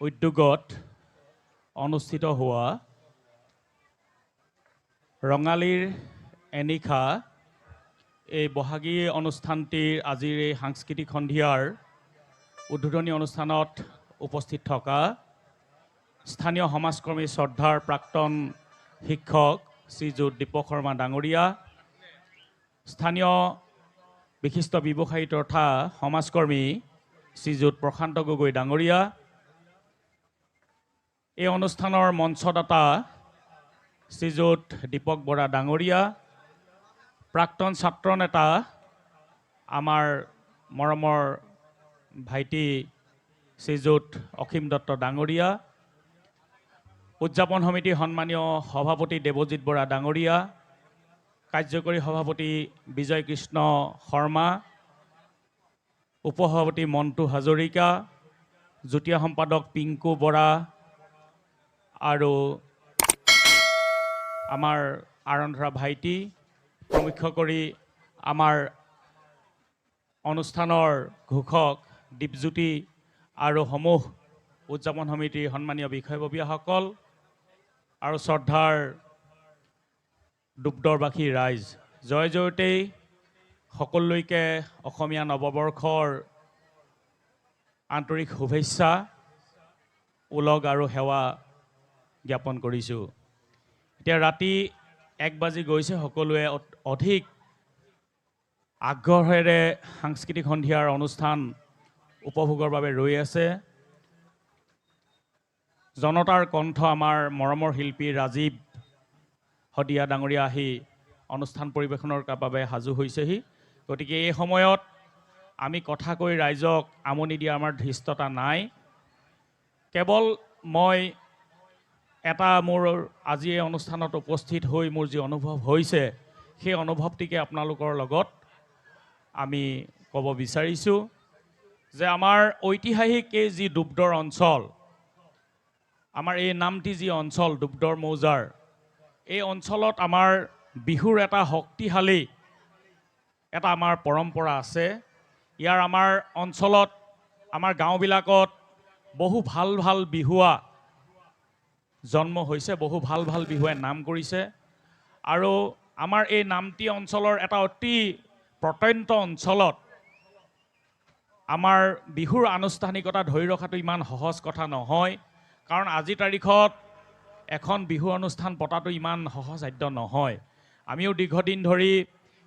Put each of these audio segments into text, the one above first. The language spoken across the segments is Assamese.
উদ্যোগত অনুষ্ঠিত হোৱা ৰঙালীৰ এনিশা এই বহাগী অনুষ্ঠানটিৰ আজিৰ এই সাংস্কৃতিক সন্ধিয়াৰ উদ্বোধনী অনুষ্ঠানত উপস্থিত থকা স্থানীয় সমাজকৰ্মী শ্ৰদ্ধাৰ প্ৰাক্তন শিক্ষক শ্ৰীযুত দীপক শৰ্মা ডাঙৰীয়া স্থানীয় বিশিষ্ট ব্যৱসায়ী তথা সমাজকৰ্মী শ্ৰীযুত প্ৰশান্ত গগৈ ডাঙৰীয়া এই অনুষ্ঠানৰ মঞ্চদাতা শ্ৰীযুত দীপক বৰা ডাঙৰীয়া প্ৰাক্তন ছাত্ৰ নেতা আমাৰ মৰমৰ ভাইটি শ্ৰীযুত অসীম দত্ত ডাঙৰীয়া উদযাপন সমিতিৰ সন্মানীয় সভাপতি দেৱজিৎ বৰা ডাঙৰীয়া কাৰ্যকৰী সভাপতি বিজয় কৃষ্ণ শৰ্মা উপসভাপতি মণ্টু হাজৰিকা যুটীয়া সম্পাদক পিংকু বৰা আৰু আমাৰ আৰন্ধৰা ভাইটি প্ৰমুখ্য কৰি আমাৰ অনুষ্ঠানৰ ঘোষক দীপজ্যোতি আৰু সমূহ উদযাপন সমিতিৰ সন্মানীয় বিষয়ববীয়াসকল আৰু শ্ৰদ্ধাৰ ডুবদৰবাসী ৰাইজ। জয় জয়তেই সকলোলৈকে অসমীয়া নৱবৰ্ষৰ আন্তৰিক শুভেচ্ছা ওলগ আৰু সেৱা জ্ঞাপন কৰিছোঁ। এতিয়া ৰাতি এক বাজি গৈছে সকলোৱে অধিক আগ্ৰহেৰে সাংস্কৃতিক সন্ধিয়াৰ অনুষ্ঠান উপভোগৰ বাবে ৰৈ আছে। জনতাৰ কণ্ঠ আমাৰ মৰমৰ শিল্পী ৰাজীৱ শদিয়া ডাঙৰীয়া আহি অনুষ্ঠান পৰিৱেশনৰ বাবে সাজু হৈছেহি। গতিকে এই সময়ত আমি কথা কৈ ৰাইজক আমনি দিয়া আমাৰ ধৃষ্টতা নাই। কেৱল মই এটা মোৰ আজি এই অনুষ্ঠানত উপস্থিত হৈ মোৰ যি অনুভৱ হৈছে, সেই অনুভৱটিকে আপোনালোকৰ লগত আমি ক'ব বিচাৰিছোঁ যে আমাৰ ঐতিহাসিক এই যি ডুবদৰ অঞ্চল, আমাৰ এই নামটি যি অঞ্চল ডুবদৰ মৌজাৰ, এই অঞ্চলত আমাৰ বিহুৰ এটা শক্তিশালী এটা আমাৰ পৰম্পৰা আছে। ইয়াৰ আমাৰ অঞ্চলত, আমাৰ গাঁওবিলাকত বহু ভালো ভালো বিহুৱা জন্ম হৈছে বহু ভাল ভাল বিহুৱে নাম কৰিছে। আৰু আমাৰ এই নামটি অঞ্চলৰ এটা অতি প্ৰত্যন্ত অঞ্চলত আমাৰ বিহুৰ আনুষ্ঠানিকতা ধৰি ৰখাটো ইমান সহজ কথা নহয় কাৰণ আজিৰ তাৰিখত এখন বিহু অনুষ্ঠান পতাটো ইমান সহজসাধ্য নহয়। আমিও দীৰ্ঘদিন ধৰি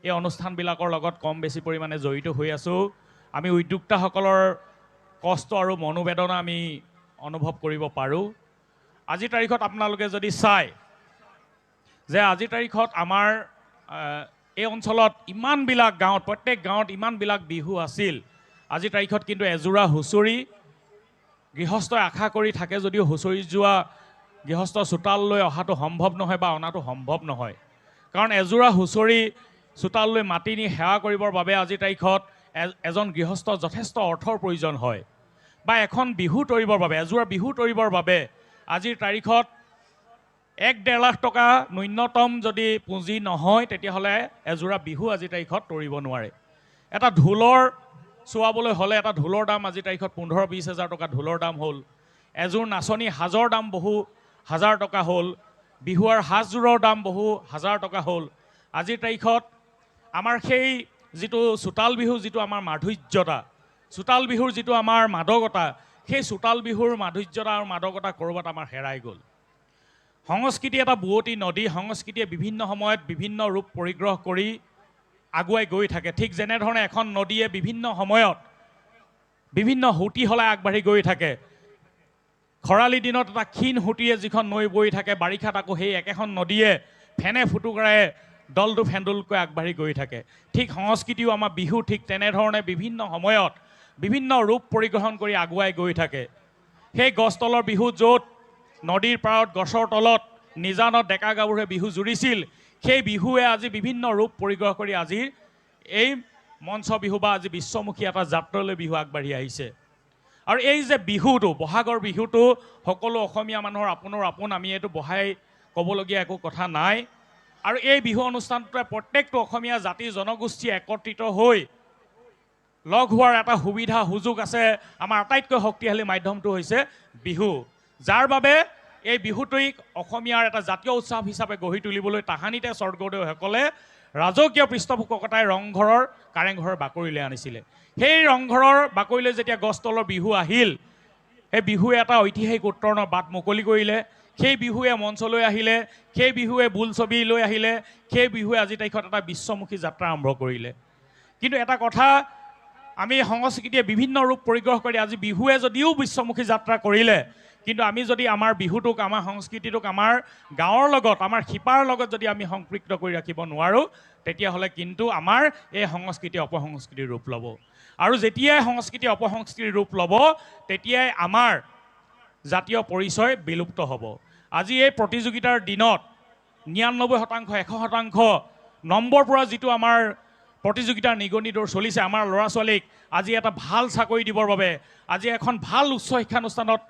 এই অনুষ্ঠানবিলাকৰ লগত কম বেছি পৰিমাণে জড়িত হৈ আছোঁ। আমি উদ্যোক্তাসকলৰ কষ্ট আৰু মনোবেদনা আমি অনুভৱ কৰিব পাৰোঁ। আজিৰ তাৰিখত আপোনালোকে যদি চায় যে আজিৰ তাৰিখত আমাৰ এই অঞ্চলত ইমানবিলাক গাঁৱত প্ৰত্যেক গাঁৱত ইমানবিলাক বিহু আছিল আজিৰ তাৰিখত কিন্তু এযোৰা হুঁচৰি গৃহস্থই আশা কৰি থাকে যদিও হুঁচৰি যোৱা গৃহস্থ চোতাললৈ অহাটো সম্ভৱ নহয় বা অনাটো সম্ভৱ নহয়। কাৰণ এযোৰা হুঁচৰি চোতাললৈ মাতি নি সেৱা কৰিবৰ বাবে আজিৰ তাৰিখত এজন গৃহস্থ যথেষ্ট অৰ্থৰ প্ৰয়োজন হয়। বা এখন বিহু তৰিবৰ বাবে এযোৰা বিহু তৰিবৰ বাবে আজিৰ তাৰিখত এক ডেৰ লাখ টকা ন্যূনতম যদি পুঁজি নহয় তেতিয়াহ'লে এযোৰা বিহু আজিৰ তাৰিখত তৰিব নোৱাৰে। এটা ঢোলৰ চোৱাবলৈ হ'লে এটা ঢোলৰ দাম আজিৰ তাৰিখত পোন্ধৰ বিছ হাজাৰ টকা ঢোলৰ দাম হ'ল। এযোৰ নাচনী সাজৰ দাম বহু হাজাৰ টকা হ'ল। বিহুৱাৰ সাজযোৰৰ দাম বহু হাজাৰ টকা হ'ল। আজিৰ তাৰিখত আমাৰ সেই যিটো চোতাল বিহু যিটো আমাৰ মাধুৰ্যতা চোতাল বিহুৰ যিটো আমাৰ মাদকতা সেই চোতাল বিহুৰ মাধুৰ্যতা আৰু মাদকতা ক'ৰবাত আমাৰ হেৰাই গ'ল। সংস্কৃতি এটা বুৱতী নদী সংস্কৃতিয়ে বিভিন্ন সময়ত বিভিন্ন ৰূপ পৰিগ্ৰহ কৰি আগুৱাই গৈ থাকে। ঠিক যেনেধৰণে এখন নদীয়ে বিভিন্ন সময়ত বিভিন্ন সুঁতি সলাই আগবাঢ়ি গৈ থাকে। খৰালি দিনত এটা ক্ষীণ সুঁতিৰে যিখন নৈ বৈ থাকে বাৰিষাত আকৌ সেই একেখন নদীয়ে ফেনে ফুটুকৰাই দলটো ফেন্দুলকৈ আগবাঢ়ি গৈ থাকে। ঠিক সংস্কৃতিও আমাৰ বিহু ঠিক তেনেধৰণে বিভিন্ন সময়ত বিভিন্ন ৰূপ পৰিগ্ৰহণ কৰি আগুৱাই গৈ থাকে। সেই গছতলৰ বিহু য'ত নদীৰ পাৰত গছৰ তলত নিজানত ডেকা গাভৰুৱে বিহু জুৰিছিল, সেই বিহুৱে আজি বিভিন্ন ৰূপ পৰিগ্ৰহ কৰি আজিৰ এই মঞ্চ বিহু বা আজি বিশ্বমুখী এটা যাত্ৰালৈ বিহু আগবাঢ়ি আহিছে। আৰু এই যে বিহুটো, বহাগৰ বিহুটো, সকলো অসমীয়া মানুহৰ আপোনৰ আপোন, আমি এইটো বহাই ক'বলগীয়া একো কথা নাই। আৰু এই বিহু অনুষ্ঠানটোৱে প্ৰত্যেকটো অসমীয়া জাতি জনগোষ্ঠী একত্ৰিত হৈ লগ হোৱাৰ এটা সুবিধা সুযোগ আছে। আমাৰ আটাইতকৈ শক্তিশালী মাধ্যমটো হৈছে বিহু। যাৰ বাবে এই বিহুটোক অসমীয়াৰ এটা জাতীয় উৎসৱ হিচাপে গঢ়ি তুলিবলৈ তাহানিতে স্বৰ্গদেউসকলে ৰাজকীয় পৃষ্ঠপোষকতাই ৰংঘৰৰ কাৰেংঘৰৰ বাকৰিলৈ আনিছিলে। সেই ৰংঘৰৰ বাকৰিলৈ যেতিয়া গছ তলৰ বিহু আহিল সেই বিহুৱে এটা ঐতিহাসিক উত্তৰণৰ বাট মুকলি কৰিলে। সেই বিহুৱে মঞ্চলৈ আহিলে সেই বিহুৱে বোলছবি লৈ আহিলে সেই বিহুৱে আজি তাৰিখত এটা বিশ্বমুখী যাত্ৰা আৰম্ভ কৰিলে। কিন্তু এটা কথা আমি সংস্কৃতিয়ে বিভিন্ন ৰূপ পৰিগ্ৰহ কৰি আজি বিহুৱে যদিও বিশ্বমুখী যাত্ৰা কৰিলে কিন্তু আমি যদি আমাৰ বিহুটোক আমাৰ সংস্কৃতিটোক আমাৰ গাঁৱৰ লগত আমাৰ শিপাৰ লগত যদি আমি সম্পৃক্ত কৰি ৰাখিব নোৱাৰোঁ তেতিয়াহ'লে কিন্তু আমাৰ এই সংস্কৃতি অপসংস্কৃতিৰ ৰূপ ল'ব। আৰু যেতিয়াই সংস্কৃতি অপসংস্কৃতিৰ ৰূপ ল'ব তেতিয়াই আমাৰ জাতীয় পৰিচয় বিলুপ্ত হ'ব। আজি এই প্ৰতিযোগিতাৰ দিনত নিৰান্নব্বৈ শতাংশ এশ শতাংশ নম্বৰ পৰা যিটো আমাৰ প্ৰতিযোগিতাৰ নিগনি দৌৰ চলিছে আমাৰ ল'ৰা ছোৱালীক আজি এটা ভালো চাকৰি দিবৰ বাবে, আজি এখন ভালো উচ্চ শিক্ষানুষ্ঠানত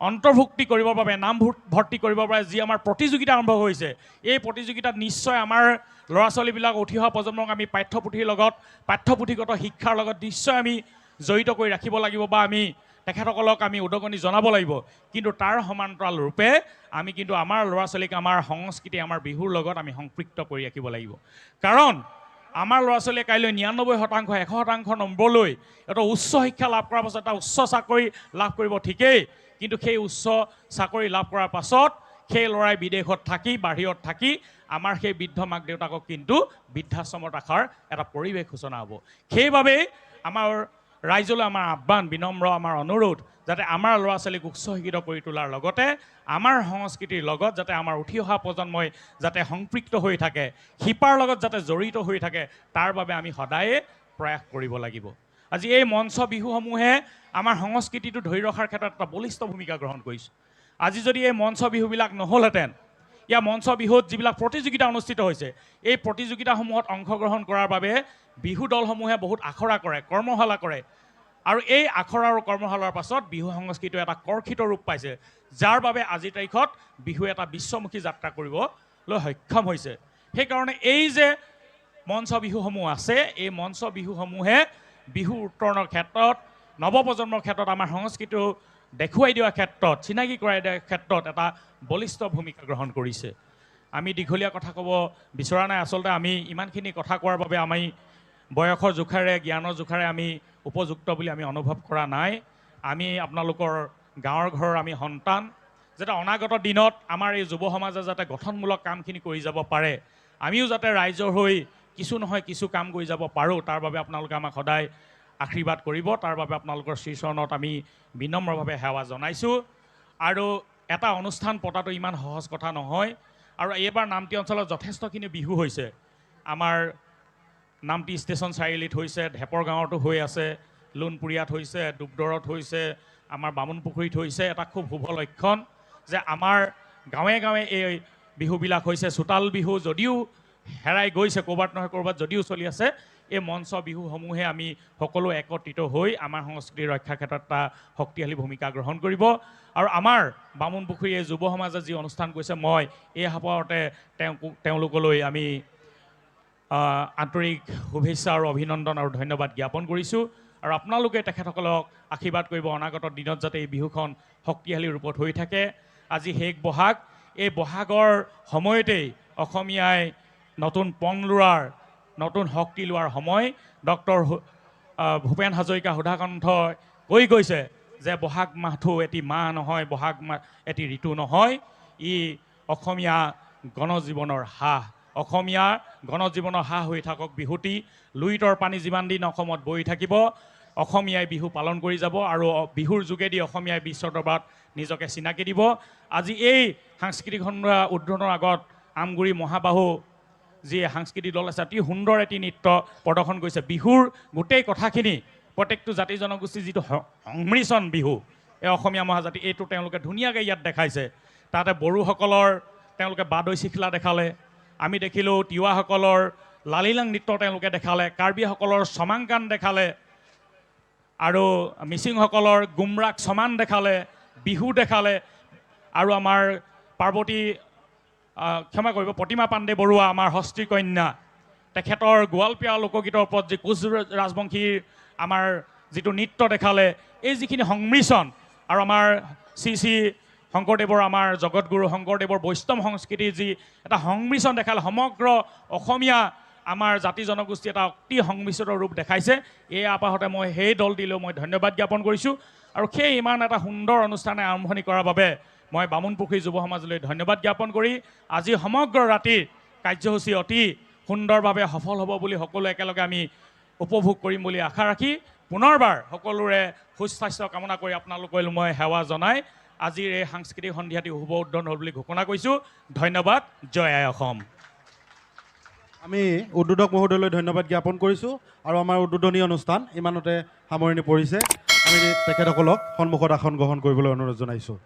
অন্তৰ্ভুক্তি কৰিবৰ বাবে, নাম ভৰ্তি- কৰিবৰ বাবে যি আমাৰ প্ৰতিযোগিতা আৰম্ভ হৈছে, এই প্ৰতিযোগিতাত নিশ্চয় আমাৰ ল'ৰা ছোৱালীবিলাক উঠি অহা প্ৰজন্মক আমি পাঠ্যপুথিৰ লগত, পাঠ্যপুথিগত শিক্ষাৰ লগত নিশ্চয় আমি জড়িত কৰি ৰাখিব লাগিব বা আমি তেখেতসকলক আমি উদগনি জনাব লাগিব। কিন্তু তাৰ সমান্তৰাল ৰূপে আমি কিন্তু আমাৰ ল'ৰা ছোৱালীক আমাৰ সংস্কৃতি, আমাৰ বিহুৰ লগত আমি সম্পৃক্ত কৰি ৰাখিব লাগিব। কাৰণ আমাৰ ল'ৰা ছোৱালীয়ে কাইলৈ নিৰান্নব্বৈ শতাংশ এশ শতাংশ নম্বৰ লৈ এটা উচ্চ শিক্ষা লাভ কৰাৰ পাছত এটা উচ্চ চাকৰি লাভ কৰিব ঠিকেই কিন্তু সেই উচ্চ চাকৰি লাভ কৰাৰ পাছত সেই ল'ৰাই বিদেশত থাকি বাহিৰত থাকি আমাৰ সেই বৃদ্ধ মাক দেউতাকক কিন্তু বৃদ্ধাশ্ৰমত ৰখাৰ এটা পৰিৱেশ সূচনা হ'ব। সেইবাবেই আমাৰ ৰাইজলৈ আমাৰ আহ্বান বিনম্ৰ, আমাৰ অনুৰোধ যাতে আমাৰ ল'ৰা ছোৱালীক উচ্চ শিক্ষিত কৰি তোলাৰ লগতে আমাৰ সংস্কৃতিৰ লগত যাতে আমাৰ উঠি অহা প্ৰজন্মই যাতে সম্পৃক্ত হৈ থাকে, শিপাৰ লগত যাতে জড়িত হৈ থাকে, তাৰ বাবে আমি সদায়ে প্ৰয়াস কৰিব লাগিব। আজি এই মঞ্চ বিহুসমূহে আমাৰ সংস্কৃতিটো ধৰি ৰখাৰ ক্ষেত্ৰত এটা বলিষ্ঠ ভূমিকা গ্ৰহণ কৰিছে। আজি যদি এই মঞ্চ বিহুবিলাক নহ'লহেঁতেন ইয়াৰ মঞ্চ বিহুত যিবিলাক প্ৰতিযোগিতা অনুষ্ঠিত হৈছে এই প্ৰতিযোগিতাসমূহত অংশগ্ৰহণ কৰাৰ বাবে বিহু দলসমূহে বহুত আখৰা কৰে কৰ্মশালা কৰে। আৰু এই আখৰা আৰু কৰ্মশালাৰ পাছত বিহু সংস্কৃতিও এটা কৰ্ষিত ৰূপ পাইছে যাৰ বাবে আজিৰ তাৰিখত বিহু এটা বিশ্বমুখী যাত্ৰা কৰিবলৈ সক্ষম হৈছে। সেইকাৰণে এই যে মঞ্চ বিহুসমূহ আছে এই মঞ্চ বিহুসমূহে বিহু উত্তৰণৰ ক্ষেত্ৰত নৱপ্ৰজন্মৰ ক্ষেত্ৰত আমাৰ সংস্কৃতিটো দেখুৱাই দিয়াৰ ক্ষেত্ৰত চিনাকি কৰাই দিয়াৰ ক্ষেত্ৰত এটা বলিষ্ঠ ভূমিকা গ্ৰহণ কৰিছে। আমি দীঘলীয়া কথা ক'ব বিচৰা নাই আচলতে আমি ইমানখিনি কথা কোৱাৰ বাবে আমি বয়সৰ জোখাৰে জ্ঞানৰ জোখাৰে আমি উপযুক্ত বুলি আমি অনুভৱ কৰা নাই। আমি আপোনালোকৰ গাঁৱৰ ঘৰৰ আমি সন্তান যাতে অনাগত দিনত আমাৰ এই যুৱ সমাজে যাতে গঠনমূলক কামখিনি কৰি যাব পাৰে। আমিও যাতে ৰাইজৰ হৈ কিছু নহয় কিছু কাম কৰি যাব পাৰোঁ তাৰ বাবে আপোনালোকে আমাক সদায় আশীৰ্বাদ কৰিব। তাৰ বাবে আপোনালোকৰ শ্ৰীচৰণত আমি বিনম্ৰভাৱে সেৱা জনাইছোঁ। আৰু এটা অনুষ্ঠান পতাটো ইমান সহজ কথা নহয়। আৰু এইবাৰ নামটি অঞ্চলত যথেষ্টখিনি বিহু হৈছে। আমাৰ নামটি ষ্টেচন চাৰিআলিত হৈছে, ঢেপৰ গাঁৱতো হৈ আছে লোণপুৰীয়াত হৈছে ডুবদৰত হৈছে, আমাৰ বামুণপুখুৰীত হৈছে। এটা খুব শুভ লক্ষণ যে আমাৰ গাঁৱে গাঁৱে এই বিহুবিলাক হৈছে চোতাল বিহু যদিও হেৰাই গৈছে, ক'ৰবাত নহয় ক'ৰবাত যদিও চলি আছে। এই মঞ্চ বিহুসমূহে আমি সকলো একত্ৰিত হৈ আমাৰ সংস্কৃতি ৰক্ষাৰ ক্ষেত্ৰত এটা শক্তিশালী ভূমিকা গ্ৰহণ কৰিব। আৰু আমাৰ বামুণপুখুৰী এই যুৱ সমাজে যি অনুষ্ঠান কৰিছে মই এই সাপৰতে তেওঁ তেওঁলোকলৈ আমি আন্তৰিক শুভেচ্ছা আৰু অভিনন্দন আৰু ধন্যবাদ জ্ঞাপন কৰিছোঁ। আৰু আপোনালোকে তেখেতসকলক আশীৰ্বাদ কৰিব অনাগত দিনত যাতে এই বিহুখন শক্তিশালী ৰূপত হৈ থাকে। আজি শেষ বহাগ। এই বহাগৰ সময়তেই অসমীয়াই নতুন পং লোৱাৰ নতুন শক্তি লোৱাৰ সময় ডক্টৰ ভূপেন হাজৰিকা সুধাকণ্ঠই কৈ গৈছে যে বহাগ মাহটো এটি মাহ নহয় বহাগ মাহ এটি ঋতু নহয়। ই অসমীয়া গণজীৱনৰ হাঁহ। অসমীয়া গণজীৱনৰ হাঁহ হৈ থাকক বিহুটি। লুইতৰ পানী যিমান দিন অসমত বৈ থাকিব অসমীয়াই বিহু পালন কৰি যাব আৰু বিহুৰ যোগেদি অসমীয়াই বিশ্ব দৰবাৰত নিজকে চিনাকি দিব। আজি এই সাংস্কৃতিক সন্ধ্যা উদ্বোধনৰ আগত আমগুৰি মহাবাহু যি সাংস্কৃতিক দল আছে অতি সুন্দৰ এটি নৃত্য প্ৰদৰ্শন কৰিছে। বিহুৰ গোটেই কথাখিনি প্ৰত্যেকটো জাতি জনগোষ্ঠীৰ যিটো সংমিশ্ৰণ বিহু এই অসমীয়া মহাজাতি এইটো তেওঁলোকে ধুনীয়াকৈ ইয়াত দেখাইছে। তাতে বড়োসকলৰ তেওঁলোকে বাদৈ চিখলা দেখালে। আমি দেখিলোঁ তিৱাসকলৰ লালিলাং নৃত্য তেওঁলোকে দেখালে কাৰ্বিসকলৰ চমাংকান দেখালে আৰু মিচিংসকলৰ গুমৰাগ সমান দেখালে বিহু দেখালে আৰু আমাৰ পাৰ্বতী ক্ষমা কৰিব। প্ৰতিমা পাণ্ডে বৰুৱা আমাৰ হস্তি কন্যা। তেখেতৰ গোৱালপীয়া লোকগীতৰ ওপৰত যি কোচ ৰাজবংশীৰ আমাৰ যিটো নৃত্য দেখালে এই যিখিনি সংমিশ্ৰণ আৰু আমাৰ শ্ৰী শ্ৰী শংকৰদেৱৰ আমাৰ জগতগুৰু শংকৰদেৱৰ বৈষ্ণৱ সংস্কৃতিৰ যি এটা সংমিশ্ৰণ দেখালে সমগ্ৰ অসমীয়া আমাৰ জাতি জনগোষ্ঠী এটা অতি সংমিশ্ৰিত ৰূপ দেখাইছে। এই আপাহতে মই সেই দলটিলৈ মই ধন্যবাদ জ্ঞাপন কৰিছোঁ। আৰু সেই ইমান এটা সুন্দৰ অনুষ্ঠানে আৰম্ভণি কৰাৰ বাবে মই বামুণপুখুৰী যুৱ সমাজলৈ ধন্যবাদ জ্ঞাপন কৰি আজি সমগ্ৰ ৰাতিৰ কাৰ্যসূচী অতি সুন্দৰভাৱে সফল হ'ব বুলি সকলোৱে একেলগে আমি উপভোগ কৰিম বুলি আশা ৰাখি পুনৰবাৰ সকলোৰে সুস্বাস্থ্য কামনা কৰি আপোনালোকলৈ মই সেৱা জনাই আজিৰ এই সাংস্কৃতিক সন্ধিয়াটি শুভ উদ্বোধন হ'ল বুলি ঘোষণা কৰিছোঁ। ধন্যবাদ। জয় আই অসম। আমি উদ্বোধক মহোদয়লৈ ধন্যবাদ জ্ঞাপন কৰিছোঁ আৰু আমাৰ উদ্বোধনী অনুষ্ঠান ইমানতে সামৰণি পৰিছে। আমি তেখেতসকলক সন্মুখত আসন গ্ৰহণ কৰিবলৈ অনুৰোধ জনাইছোঁ।